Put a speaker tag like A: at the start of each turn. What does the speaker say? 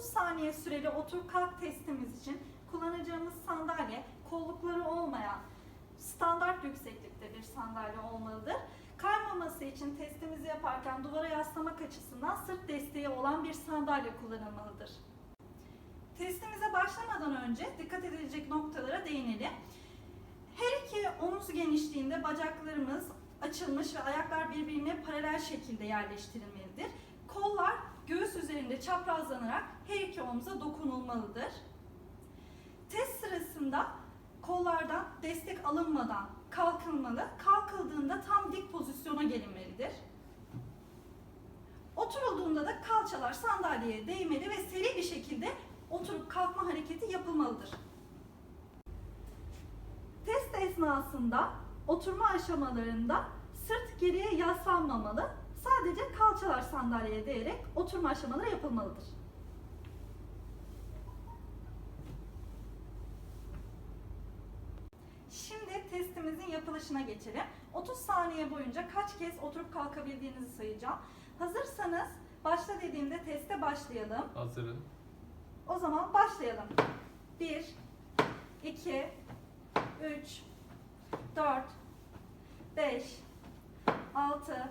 A: 30 saniye süreli otur kalk testimiz için kullanacağımız sandalye kollukları olmayan standart yükseklikte bir sandalye olmalıdır. Kaymaması için testimizi yaparken duvara yaslamak açısından sırt desteği olan bir sandalye kullanılmalıdır. Testimize başlamadan önce dikkat edilecek noktalara değinelim. Her iki omuz genişliğinde bacaklarımız açılmış ve ayaklar birbirine paralel şekilde yerleştirilmelidir. Kollar göğüs üzerinde çaprazlanarak her iki omza dokunulmalıdır. Test sırasında kollardan destek alınmadan kalkılmalı. Kalkıldığında tam dik pozisyona gelinmelidir. Oturulduğunda da kalçalar sandalyeye değmeli ve seri bir şekilde oturup kalkma hareketi yapılmalıdır. Test esnasında oturma aşamalarında sırt geriye yaslanmamalı, Sadece kalçalar sandalyeye değerek oturma aşamaları yapılmalıdır. Şimdi testimizin yapılışına geçelim. 30 saniye boyunca kaç kez oturup kalkabildiğinizi sayacağım. Hazırsanız başla dediğimde teste başlayalım. Hazırım. O zaman başlayalım. 1, 2, 3, 4, 5, 6,